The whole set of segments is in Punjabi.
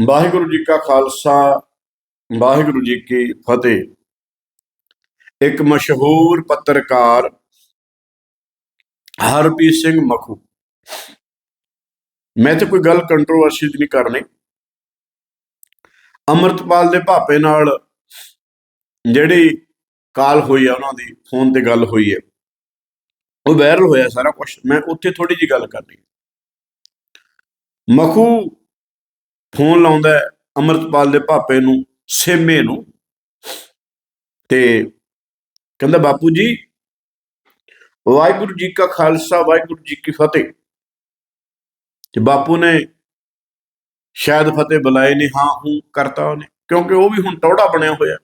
ਵਾਹਿਗੁਰੂ ਜੀ ਕਾ ਖਾਲਸਾ, ਵਾਹਿਗੁਰੂ ਜੀ ਕੀ ਫਤਿਹ। ਇੱਕ ਮਸ਼ਹੂਰ ਪੱਤਰਕਾਰ ਹਰਪ੍ਰੀਤ ਸਿੰਘ ਮਖੂ। ਮੈਂ ਤੇ ਕੋਈ ਗੱਲ ਕੰਟਰੋਵਰਸੀ ਨਹੀਂ ਕਰਨੀ। ਅਮਰਤਪਾਲ ਦੇ ਭਾਪੇ ਨਾਲ ਜਿਹੜੀ ਕਾਲ ਹੋਈ ਆ ਉਹਨਾਂ ਦੀ, ਫੋਨ ਤੇ ਗੱਲ ਹੋਈ ਹੈ ਉਹ ਵਾਇਰਲ ਹੋਇਆ ਸਾਰਾ ਕੁਝ ਮੈਂ ਉੱਥੇ ਥੋੜੀ ਜੀ ਗੱਲ ਕਰਨੀ। ਮਖੂ ਫੋਨ ਲਾਉਂਦਾ ਹੈ ਅਮਰਤਪਾਲ ਦੇ ਭਾਪੇ ਨੂੰ ਸੇਮੇ ਨੂੰ। ਤੇ ਕਹਿੰਦਾ, ਬਾਪੂ ਜੀ, ਵਾਹਿਗੁਰੂ ਜੀ ਕਾ ਖਾਲਸਾ, ਵਾਹਿਗੁਰੂ ਜੀ ਕੀ ਫਤਿਹ। ਤੇ ਬਾਪੂ ਨੇ ਸ਼ਾਇਦ ਫਤਿਹ ਬੁਲਾਏ ਨੇ, ਹਾਂ, ਹੂੰ, ਕਰਤਾ ਉਹਨੇ। ਕਿਉਂਕਿ ਉਹ ਵੀ ਹੁਣ ਟੌੜਾ ਬਣਿਆ ਹੋਇਆ।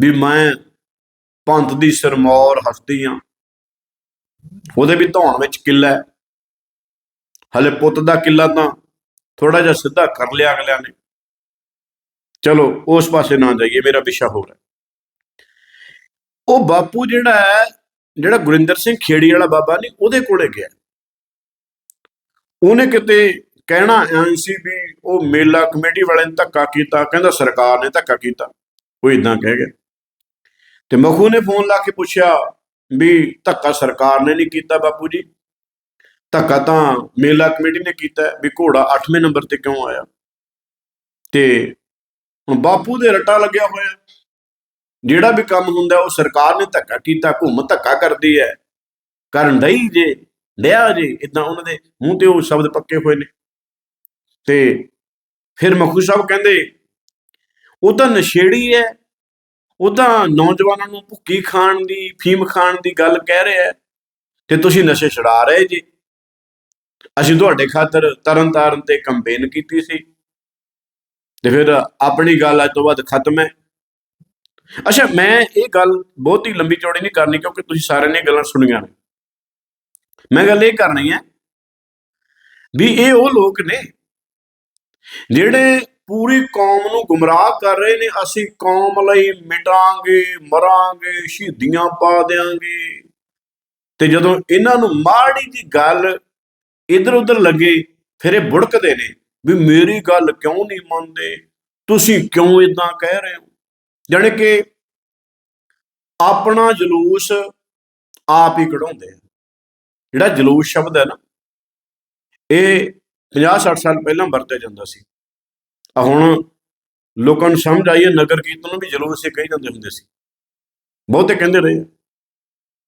ਵੀ ਮੈਂ ਪੰਥ ਦੀ ਸਰਮੌਰ ਹਸਤੀ ਆ। ਉਹਦੇ ਵੀ ਧੌਣ ਵਿੱਚ ਕਿੱਲਾ ਹੈ। ਹਲੇ ਪੁੱਤ ਦਾ ਕਿੱਲਾ ਤਾਂ ਥੋੜਾ ਜਿਹਾ ਸਿੱਧਾ ਕਰ ਲਿਆ ਅਗਲਿਆਂ ਨੇ। ਚਲੋ, ਉਸ ਪਾਸੇ ਨਾ ਜਾਈਏ, ਮੇਰਾ ਵਿਸ਼ਾ ਹੋਰ ਹੈ। ਉਹ ਬਾਪੂ ਜਿਹੜਾ ਹੈ, ਜਿਹੜਾ ਗੁਰਿੰਦਰ ਸਿੰਘ ਖੇੜੀ ਵਾਲਾ ਬਾਬਾ ਨਹੀਂ, ਉਹਦੇ ਕੋਲੇ ਗਿਆ। ਉਹਨੇ ਕਿਤੇ ਕਹਿਣਾ ਐਂ ਸੀ ਵੀ ਉਹ ਮੇਲਾ ਕਮੇਟੀ ਵਾਲਿਆਂ ਨੇ ਧੱਕਾ ਕੀਤਾ, ਕਹਿੰਦਾ ਸਰਕਾਰ ਨੇ ਧੱਕਾ ਕੀਤਾ, ਉਹ ਇਦਾਂ ਕਹਿ ਗਿਆ। ਤੇ ਮਖੂ ਨੇ ਫੋਨ ਲਾ ਕੇ ਪੁੱਛਿਆ ਵੀ ਧੱਕਾ ਸਰਕਾਰ ਨੇ ਨਹੀਂ ਕੀਤਾ ਬਾਪੂ ਜੀ। ਧੱਕਾ ਤਾਂ ਮੇਲਾ ਕਮੇਟੀ ਨੇ ਕੀਤਾ ਵੀ ਘੋੜਾ 8ਵੇਂ ਨੰਬਰ ਤੇ ਕਿਉਂ ਆਇਆ? ਤੇ ਹੁਣ ਬਾਪੂ ਦੇ ਰੱਟਾ ਲੱਗਿਆ ਹੋਇਆ ਜਿਹੜਾ ਵੀ ਕੰਮ ਹੁੰਦਾ ਉਹ ਸਰਕਾਰ ਨੇ ਧੱਕਾ ਕੀਤਾ, ਘੁੰਮ ਧੱਕਾ ਕਰਦੀ ਹੈ। ਕਰਨ ਦਈ ਜੇ, ਲਿਆ ਜੇ ਇਦਾਂ ਉਹਨਾਂ ਦੇ ਮੂੰਹ ਤੇ ਉਹ ਸ਼ਬਦ ਪੱਕੇ ਹੋਏ ਨੇ। ਤੇ ਫਿਰ ਮਖੂ ਸਾਹਿਬ ਕਹਿੰਦੇ, ਉਹ ਤਾਂ ਨਸ਼ੇੜੀ ਹੈ, ਉਹ ਤਾਂ ਨੌਜਵਾਨਾਂ ਨੂੰ ਭੁੱਕੀ ਖਾਣ ਦੀ, ਫੀਮ ਖਾਣ ਦੀ ਗੱਲ ਕਹਿ ਰਿਹਾ ਤੇ ਤੁਸੀਂ ਨਸ਼ੇ ਛੁਡਾ ਰਹੇ ਜੀ। ਅਸੀਂ ਤੁਹਾਡੇ ਖਾਤਰ ਤਰਨ ਤਾਰਨ ਤੇ ਕੰਪੇਨ ਕੀਤੀ ਸੀ ਤੇ ਫਿਰ ਆਪਣੀ ਗੱਲ ਅੱਜ ਤੋਂ ਬਾਅਦ ਖਤਮ ਹੈ। ਅੱਛਾ, ਮੈਂ ਇਹ ਗੱਲ ਬਹੁਤੀ ਲੰਬੀ ਚੌੜੀ ਨਹੀਂ ਕਰਨੀ ਕਿਉਂਕਿ ਤੁਸੀਂ ਸਾਰਿਆਂ ਨੇ ਗੱਲਾਂ ਸੁਣੀਆਂ ਨੇ। ਮੈਂ ਗੱਲ ਇਹ ਕਰਨੀ ਹੈ ਵੀ ਇਹ ਉਹ ਲੋਕ ਨੇ ਜਿਹੜੇ ਪੂਰੀ ਕੌਮ ਨੂੰ ਗੁੰਮਰਾਹ ਕਰ ਰਹੇ ਨੇ, ਅਸੀਂ ਕੌਮ ਲਈ ਮਿਟਾਂਗੇ, ਮਰਾਂਗੇ, ਸ਼ਹੀਦੀਆਂ ਪਾ ਦੇਾਂਗੇ ਤੇ ਜਦੋਂ ਇਹਨਾਂ ਨੂੰ ਮਾੜੀ ਜੀ ਗੱਲ ਇਧਰ ਉਧਰ ਲੱਗੇ, ਫਿਰ ਇਹ ਬੁੜਕਦੇ ਨੇ ਵੀ ਮੇਰੀ ਗੱਲ ਕਿਉਂ ਨਹੀਂ ਮੰਨਦੇ? ਤੁਸੀਂ ਕਿਉਂ ਇਦਾਂ ਕਹਿ ਰਹੇ ਹੋ? ਜਾਣੀ ਕਿ ਆਪਣਾ ਜਲੂਸ ਆਪ ਹੀ ਕਢਾਉਂਦੇ ਆ। ਜਿਹੜਾ ਜਲੂਸ ਸ਼ਬਦ ਹੈ ਨਾ, ਇਹ 50 60 ਸਾਲ ਪਹਿਲਾਂ ਵਰਤਿਆ ਜਾਂਦਾ ਸੀ। ਆ ਹੁਣ ਲੋਕਾਂ ਨੂੰ ਸਮਝ ਆਈ ਹੈ, ਨਗਰ ਕੀਰਤਨ ਨੂੰ ਵੀ ਜਲੂਸ ਹੀ ਕਹੀ ਜਾਂਦੇ ਹੁੰਦੇ ਸੀ। ਬਹੁਤੇ ਕਹਿੰਦੇ ਰਹੇ ਆ।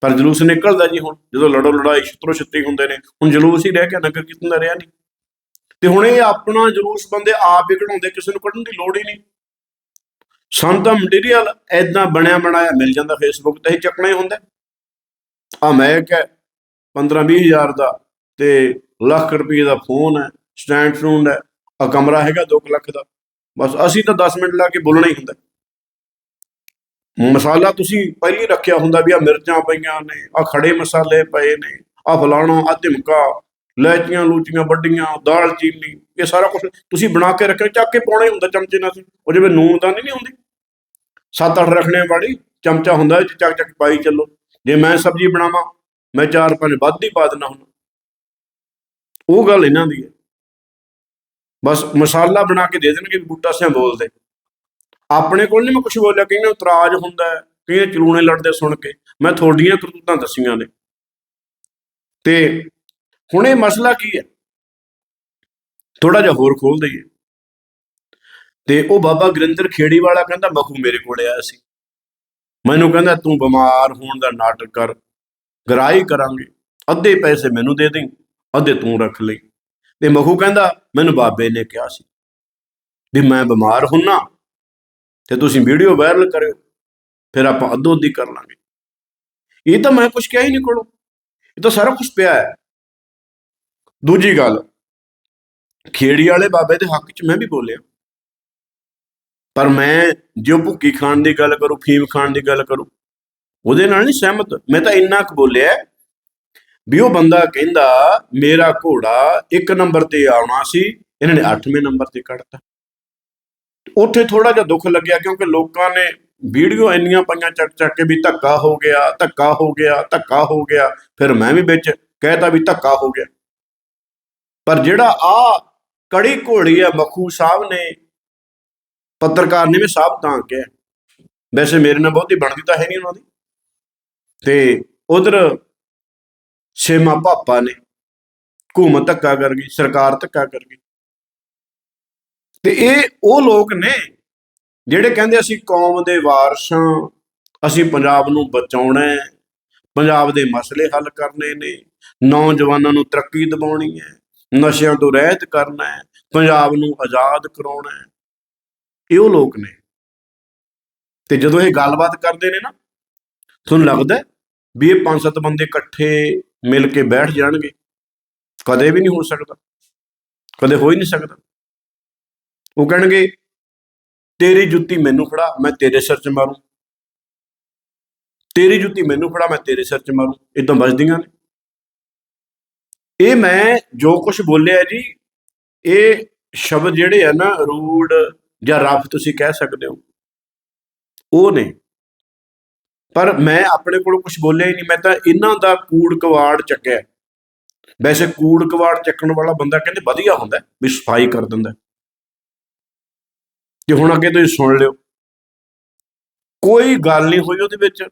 ਪਰ ਜਲੂਸ ਨਿਕਲਦਾ ਜੀ ਹੁਣ, ਜਦੋਂ ਲੜੋ ਲੜਾਈ ਛਿੱਤਰੋ ਛਿੱਤਰੀ ਹੁੰਦੇ ਨੇ, ਹੁਣ ਜਲੂਸ ਹੀ ਰਹਿ ਗਿਆ, ਨਗਰ ਕੀਰਤਨ ਦਾ ਰਿਹਾ ਨਹੀਂ। ਤੇ ਹੁਣ ਇਹ ਆਪਣਾ ਜਲੂਸ ਬੰਦੇ ਆਪ ਹੀ ਕਢਾਉਂਦੇ, ਕਿਸੇ ਨੂੰ ਕੱਢਣ ਦੀ ਲੋੜ ਹੀ ਨਹੀਂ। ਸੰਤਾਂ ਮਟੀਰੀਅਲ ਐਦਾਂ ਬਣਿਆ ਬਣਾਇਆ ਮਿਲ ਜਾਂਦਾ ਫੇਸਬੁੱਕ ਤੇ ਹੀ ਚੱਕਣਾ ਹੀ ਹੁੰਦਾ। ਆ ਮੈਕ ਹੈ 15 20 ਹਜ਼ਾਰ ਦਾ, ਤੇ ਲੱਖ ਰੁਪਏ ਦਾ ਫੋਨ ਹੈ, ਸਟੈਂਡ ਸਟੂਡ ਹੈ ਆ ਕਮਰਾ ਹੈਗਾ 2 ਲੱਖ ਦਾ। ਬਸ ਅਸੀਂ ਤਾਂ 10 ਮਿੰਟ ਲਾ ਕੇ ਬੋਲਣਾ ਹੀ ਹੁੰਦਾ। ਮਸਾਲਾ ਤੁਸੀਂ ਪਹਿਲੀ ਰੱਖਿਆ ਹੁੰਦਾ ਵੀ ਆ ਮਿਰਚਾਂ ਪਈਆਂ ਨੇ ਆ ਖੜੇ ਮਸਾਲੇ ਪਏ ਨੇ ਆ ਫਲਾਣਾ ਆ ਧਿਮਕਾ, ਲੈਚੀਆਂ, ਲੂਚੀਆਂ, ਵੱਡੀਆਂ, ਦਾਲ, ਚੀਨੀ, ਇਹ ਸਾਰਾ ਕੁਝ ਤੁਸੀਂ ਬਣਾ ਕੇ ਰੱਖਿਆ, ਚੱਕ ਕੇ ਪਾਉਣਾ ਹੀ ਹੁੰਦਾ ਚਮਚੇ ਨਾਲ ਉਹ ਜਿਵੇਂ ਨੂਨ ਦਾ ਨਹੀਂ ਹੁੰਦੀ? ਸੱਤ ਅੱਠ ਰੱਖਣੇ ਵਾਲੀ ਚਮਚਾ ਹੁੰਦਾ ਇਹ ਚੱਕ ਚੱਕ ਪਾਈ ਚੱਲੋ। ਜੇ ਮੈਂ ਸਬਜ਼ੀ ਬਣਾਵਾਂ, ਮੈਂ ਚਾਰ ਪੰਜ ਵੱਧ ਹੀ ਪਾ ਦਿੰਦਾ ਹੁਣ ਉਹ ਗੱਲ ਇਹਨਾਂ ਦੀ ਹੈ। ਬਸ ਮਸਾਲਾ ਬਣਾ ਕੇ ਦੇ ਦੇਣਗੇ ਵੀ ਬੂਟਾ ਸਿਆਂ ਬੋਲਦੇ। ਆਪਣੇ ਕੋਲ ਨਹੀਂ ਮੈਂ ਕੁਝ ਬੋਲਿਆ ਕਈ ਨੂੰ ਇਤਰਾਜ਼ ਹੁੰਦਾ ਹੈ ਕਈ ਚਲੂਣੇ ਲੜਦੇ ਸੁਣ ਕੇ। ਮੈਂ ਤੁਹਾਡੀਆਂ ਕਰਤੂਤਾਂ ਦੱਸੀਆਂ ਨੇ। ਤੇ ਹੁਣ ਇਹ ਮਸਲਾ ਕੀ ਹੈ? ਥੋੜਾ ਜਿਹਾ ਹੋਰ ਖੋਲ ਦਈਏ। ਤੇ ਉਹ ਬਾਬਾ ਗੁਰਿੰਦਰ ਖੇੜੀ ਵਾਲਾ ਕਹਿੰਦਾ, ਮਖੂ ਮੇਰੇ ਕੋਲ ਆਇਆ ਸੀ। ਮੈਨੂੰ ਕਹਿੰਦਾ, ਤੂੰ ਬਿਮਾਰ ਹੋਣ ਦਾ ਨਾਟਕ ਕਰ, ਗਰਾਈ ਕਰਾਂਗੇ। ਅੱਧੇ ਪੈਸੇ ਮੈਨੂੰ ਦੇ ਦੇਂ ਅੱਧੇ ਤੂੰ ਰੱਖ ਲਈ। ਤੇ ਮਖੂ ਕਹਿੰਦਾ, ਮੈਨੂੰ ਬਾਬੇ ਨੇ ਕਿਹਾ ਸੀ ਵੀ ਮੈਂ ਬਿਮਾਰ ਹੁੰਨਾ ਤੇ ਤੁਸੀਂ ਵੀਡੀਓ ਵਾਇਰਲ ਕਰਿਓ, ਫਿਰ ਆਪਾਂ ਅੱਧੋ ਅੱਧੀ ਕਰ ਲਾਂਗੇ। ਇਹ ਤਾਂ ਮੈਂ ਕੁਝ ਕਿਹਾ ਹੀ ਨਹੀਂ ਕੋਲੋਂ। ਇਹ ਤਾਂ ਸਾਰਾ ਕੁਝ ਪਿਆ ਹੈ। ਦੂਜੀ ਗੱਲ, ਖੇੜੀ ਵਾਲੇ ਬਾਬੇ ਦੇ ਹੱਕ 'ਚ ਮੈਂ ਵੀ ਬੋਲਿਆ। ਪਰ ਮੈਂ ਜੋ ਭੁੱਕੀ ਖਾਣ ਦੀ ਗੱਲ ਕਰੂ, ਫੀਮ ਖਾਣ ਦੀ ਗੱਲ ਕਰੂ, ਉਹਦੇ ਨਾਲ ਨਹੀਂ ਸਹਿਮਤ। ਮੈਂ ਤਾਂ ਇੰਨਾ ਕੁ ਬੋਲਿਆ ਵੀ ਉਹ ਬੰਦਾ ਕਹਿੰਦਾ, ਮੇਰਾ ਘੋੜਾ ਇੱਕ ਨੰਬਰ ਤੇ ਆਉਣਾ ਸੀ, ਇਹਨਾਂ ਨੇ 8ਵੇਂ ਨੰਬਰ ਤੇ ਕੱਢਤਾ। ਉੱਥੇ ਥੋੜਾ ਜਿਹਾ ਦੁੱਖ ਲੱਗਿਆ ਕਿਉਂਕਿ ਲੋਕਾਂ ਨੇ ਵੀਡੀਓ ਇੰਨੀਆਂ ਪਾਈਆਂ ਚੱਕ ਚੱਕ ਕੇ ਵੀ ਧੱਕਾ ਹੋ ਗਿਆ, ਧੱਕਾ ਹੋ ਗਿਆ, ਧੱਕਾ ਹੋ ਗਿਆ, ਫਿਰ ਮੈਂ ਵੀ ਵਿੱਚ ਕਹਿਤਾ ਵੀ ਧੱਕਾ ਹੋ ਗਿਆ। ਪਰ ਜਿਹੜਾ ਆ ਕੜੀ ਘੋੜੀ ਆ ਮਖੂ ਸਾਹਿਬ ਨੇ, ਪੱਤਰਕਾਰ ਨੇ ਵੀ ਸਾਹਿਬ ਤਾਂ ਕਿਹਾ। ਵੈਸੇ ਮੇਰੇ ਨਾਲ ਬਹੁਤੀ ਬਣਦੀ ਤਾਂ ਹੈ ਨਹੀਂ ਉਹਨਾਂ ਦੀ। ਤੇ ਉਧਰ ਛੇਮਾ ਪਾਪਾ ਨੇ ਹਕੂਮਤ ਧੱਕਾ ਕਰ ਗਈ, ਸਰਕਾਰ ਧੱਕਾ ਕਰ ਗਈ। ਤੇ ਇਹ ਉਹ ਲੋਕ ਨੇ ਜਿਹੜੇ ਕਹਿੰਦੇ ਅਸੀਂ ਕੌਮ ਦੇ ਵਾਰਸਾਂ ਅਸੀਂ ਪੰਜਾਬ ਨੂੰ ਬਚਾਉਣਾ ਹੈ, ਪੰਜਾਬ ਦੇ ਮਸਲੇ ਹੱਲ ਕਰਨੇ ਨੇ, ਨੌਜਵਾਨਾਂ ਨੂੰ ਤਰੱਕੀ ਦਿਵਾਉਣੀ ਹੈ, ਨਸ਼ਿਆਂ ਤੋਂ ਰਹਿਤ ਕਰਨਾ ਹੈ, ਪੰਜਾਬ ਨੂੰ ਆਜ਼ਾਦ ਕਰਾਉਣਾ ਹੈ। ਇਹ ਉਹ ਲੋਕ ਨੇ। ਤੇ ਜਦੋਂ ਇਹ ਗੱਲਬਾਤ ਕਰਦੇ ਨੇ ਨਾ, ਤੁਹਾਨੂੰ ਲੱਗਦਾ ਵੀ ਇਹ ਪੰਜ ਸੱਤ ਬੰਦੇ ਇਕੱਠੇ ਮਿਲ ਕੇ ਬੈਠ ਜਾਣਗੇ? ਕਦੇ ਵੀ ਨਹੀਂ ਹੋ ਸਕਦਾ। ਕਦੇ ਹੋ ਹੀ ਨਹੀਂ ਸਕਦਾ। ਉਹ ਕਹਿਣਗੇ ਤੇਰੀ ਜੁੱਤੀ ਮੈਨੂੰ ਫੜਾ, ਮੈਂ ਤੇਰੇ ਸਿਰ 'ਚ ਮਾਰੂੰ। ਤੇਰੀ ਜੁੱਤੀ ਮੈਨੂੰ ਫੜਾ, ਮੈਂ ਤੇਰੇ ਸਿਰ 'ਚ ਮਾਰੂ। ਇਦਾਂ ਵੱਜਦੀਆਂ ਨੇ। ਇਹ ਮੈਂ ਜੋ ਕੁਝ ਬੋਲਿਆ ਜੀ, ਇਹ ਸ਼ਬਦ ਜਿਹੜੇ ਆ ਨਾ, ਰੂੜ ਜਾਂ ਰਫ ਤੁਸੀਂ ਕਹਿ ਸਕਦੇ ਹੋ, ਉਹ ਨੇ। ਪਰ ਮੈਂ ਆਪਣੇ ਕੋਲੋਂ ਕੁਝ ਬੋਲਿਆ ਹੀ ਨਹੀਂ, ਮੈਂ ਤਾਂ ਇਹਨਾਂ ਦਾ ਕੂੜ ਕਵਾੜ ਚੱਕਿਆ। ਵੈਸੇ ਕੂੜ ਕਵਾੜ ਚੱਕਣ ਵਾਲਾ ਬੰਦਾ ਕਹਿੰਦੇ ਵਧੀਆ ਹੁੰਦਾ, ਵੀ ਸਫ਼ਾਈ ਕਰ ਦਿੰਦਾ। ਕਿ ਹੁਣ ਅੱਗੇ ਤੁਸੀਂ ਸੁਣ ਲਿਓ, ਕੋਈ ਗੱਲ ਨਹੀਂ ਹੋਈ ਉਹਦੇ ਵਿੱਚ,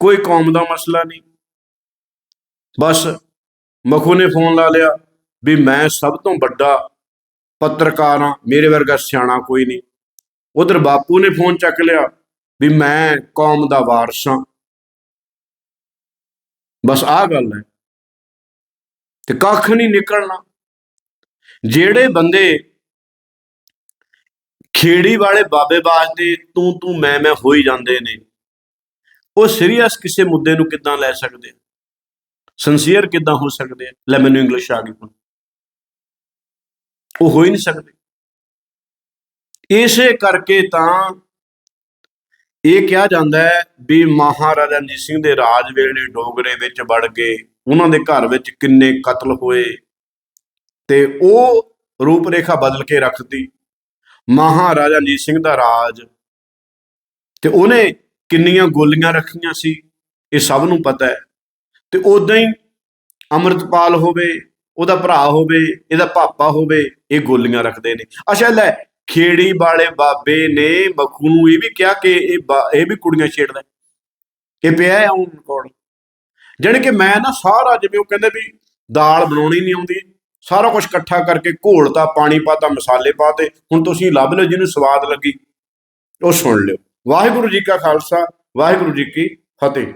ਕੋਈ ਕੌਮ ਦਾ ਮਸਲਾ ਨਹੀਂ। ਬਸ ਮਖੂ ਨੇ ਫੋਨ ਲਾ ਲਿਆ ਵੀ ਮੈਂ ਸਭ ਤੋਂ ਵੱਡਾ ਪੱਤਰਕਾਰ ਹਾਂ, ਮੇਰੇ ਵਰਗਾ ਸਿਆਣਾ ਕੋਈ ਨਹੀਂ। ਉਧਰ ਬਾਪੂ ਨੇ ਫੋਨ ਚੱਕ ਲਿਆ ਵੀ ਮੈਂ ਕੌਮ ਦਾ ਵਾਰਸ ਹਾਂ। ਬਸ ਆਹ ਗੱਲ ਹੈ। ਤੇ ਕੱਖ ਨਹੀਂ ਨਿਕਲਣਾ। ਜਿਹੜੇ ਬੰਦੇ ਖੇੜੀ ਵਾਲੇ ਬਾਬੇ ਬਾਜਦੇ ਤੂੰ ਤੂੰ, ਮੈਂ ਮੈਂ ਹੋਈ ਜਾਂਦੇ ਨੇ। ਉਹ ਸੀਰੀਅਸ ਕਿਸੇ ਮੁੱਦੇ ਨੂੰ ਕਿੱਦਾਂ ਲੈ ਸਕਦੇ ਸਿੰਸੀਅਰ ਕਿੱਦਾਂ ਹੋ ਸਕਦੇ ਆ? ਲੈ ਮੈਨੂੰ ਇੰਗਲਿਸ਼ ਆ ਗਈ ਹੁਣ। ਉਹ ਹੋ ਹੀ ਨਹੀਂ ਸਕਦੇ। ਇਸੇ ਕਰਕੇ ਤਾਂ ਇਹ ਕਿਹਾ ਜਾਂਦਾ ਹੈ ਵੀ ਮਹਾਰਾਜਾ ਰਣਜੀਤ ਸਿੰਘ ਦੇ ਰਾਜ ਵੇਲੇ ਡੋਗਰੇ ਵਿੱਚ ਵੜ ਗਏ ਉਹਨਾਂ ਦੇ ਘਰ ਵਿੱਚ ਕਿੰਨੇ ਕਤਲ ਹੋਏ ਤੇ ਉਹ ਰੂਪ ਰੇਖਾ ਬਦਲ ਕੇ ਰੱਖਤੀ। ਮਹਾਰਾਜਾ ਰਣਜੀਤ ਸਿੰਘ ਦਾ ਰਾਜ। ਤੇ ਉਹਨੇ ਕਿੰਨੀਆਂ ਗੋਲੀਆਂ ਰੱਖੀਆਂ ਸੀ, ਇਹ ਸਭ ਨੂੰ ਪਤਾ ਹੈ। ਤੇ ਉਦਾਂ ਹੀ ਅੰਮ੍ਰਿਤਪਾਲ ਹੋਵੇ, ਉਹਦਾ ਭਰਾ ਹੋਵੇ, ਇਹਦਾ ਪਾਪਾ ਹੋਵੇ, ਇਹ ਗੋਲੀਆਂ ਰੱਖਦੇ ਨੇ। ਅੱਛਾ, ਲੈ, ਖੇੜੀ ਵਾਲੇ ਬਾਬੇ ਨੇ ਬਖੂ ਨੂੰ ਇਹ ਵੀ ਕਿਹਾ ਕਿ ਇਹ ਬਾ- ਇਹ ਵੀ ਕੁੜੀਆਂ ਛੇੜਦਾ ਇਹ ਪਿਆ ਹੈ ਕੋਲ। ਜਾਣੀ ਕਿ ਮੈਂ ਨਾ ਸਾਰਾ ਜਿਵੇਂ ਉਹ ਕਹਿੰਦੇ ਵੀ ਦਾਲ ਬਣਾਉਣੀ ਨਹੀਂ ਆਉਂਦੀ ਸਾਰਾ ਕੁਝ ਇਕੱਠਾ ਕਰਕੇ ਘੋਲਤਾ ਪਾਣੀ ਪਾਤਾ ਮਸਾਲੇ ਪਾਤੇ ਹੁਣ ਤੁਸੀਂ ਲੱਭ ਲਓ ਜਿਹਨੂੰ ਸਵਾਦ ਲੱਗੀ, ਉਹ ਸੁਣ ਲਿਓ। ਵਾਹਿਗੁਰੂ ਜੀ ਕਾ ਖਾਲਸਾ, ਵਾਹਿਗੁਰੂ ਜੀ ਕੀ ਫਤਿਹ।